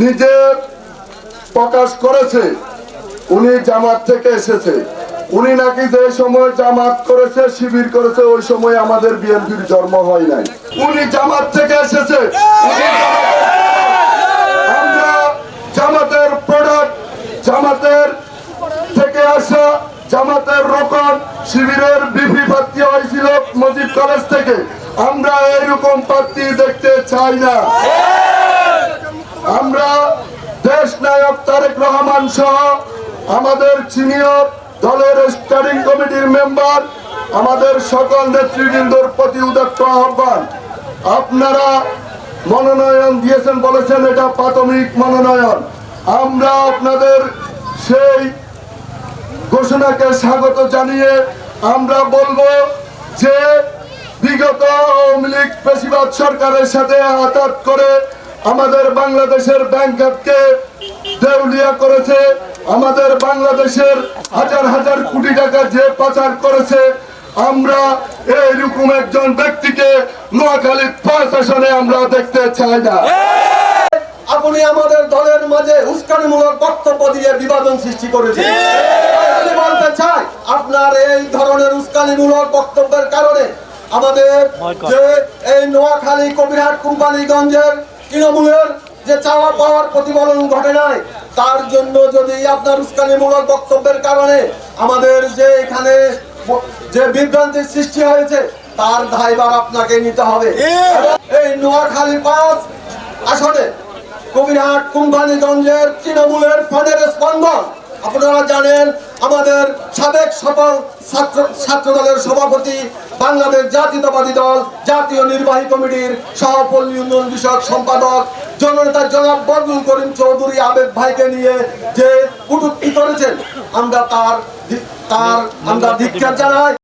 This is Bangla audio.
নিজে প্রকাশ করেছে। উনি জামাত থেকে এসেছে। উনি নাকি যে সময় জামাত করেছে, শিবির করেছে, ওই সময় আমাদের বিএনপির জন্ম হয় নাই। উনি জামাত থেকে এসেছে। আমরা জামাতের প্রোডাক্ট জামাতের থেকে আসা জামাতের রকম শিবিরের বিপি প্রার্থী হয়েছিল মজিদ কলেজ থেকে। আমরা এইরকম প্রার্থী দেখতে চাই না। আমরা দেশ নায়ক তারেক রহমান সহ আমাদের সিনিয়র দলের স্টাডিং কমিটির মেম্বার, আমাদের সকল নেতৃবৃন্দর প্রতি উদাত্ত আহ্বান। আপনারা মনোনয়ন দিয়েছেন বলেছেন, এটা প্রাথমিক মনোনয়ন। আমরা আপনাদের সেই ঘোষণাকে স্বাগত জানিয়ে আমরা বলব যে বিগত আওয়ামী লীগ পেশিবাদ সরকারের সাথে আঘাত করে আমাদের বাংলাদেশের ব্যাংক খাতকে দেউলিয়া করেছে। আমাদের বাংলাদেশের হাজার হাজার কোটি টাকা যে পাচার করেছে আমরা এইরকম একজন ব্যক্তিকে নোয়াখালীর পাঁচ আসনে আমরা দেখতে চাই না। আপনি আমাদের দলের মাঝে উস্কানিমূলক বক্তব্য দিয়ে বিভাজন সৃষ্টি করেছেন। বলতে চাই আপনার এই ধরনের উস্কানিমূলক বক্তব্যের কারণে আমাদের যে এই নোয়াখালী কবিরহাট কোম্পানিগঞ্জের তৃণমূলের যে চাওয়া পাওয়ার প্রতিফলন ঘটে নাই, তার জন্য যদি আপনার উস্কানিমূলক বক্তব্যের কারণে আমাদের যে এখানে যে বিভ্রান্তির সৃষ্টি হয়েছে, তার দায়ভার আপনাকে নিতে হবে। এই নোয়াখালী পাঁচ আসলে কবিরহাট কোম্পানিগঞ্জের তৃণমূলের ফোনের স্পন্দন। আপনারা জানেন, আমাদের সাবেক সফল ছাত্র ছাত্র দলের সভাপতি বাংলাদেশ জাতীয়তাবাদী দল, জাতীয় নির্বাহী কমিটির সহপল্লী উন্নয়ন বিষয়ক সম্পাদক জননেতা জনাব বদরুল করিম চৌধুরী আবেদ ভাইকে নিয়ে যে কুটুক্তি করেছেন, আমরা তার তার আমরা ধিক্ষার জানাই।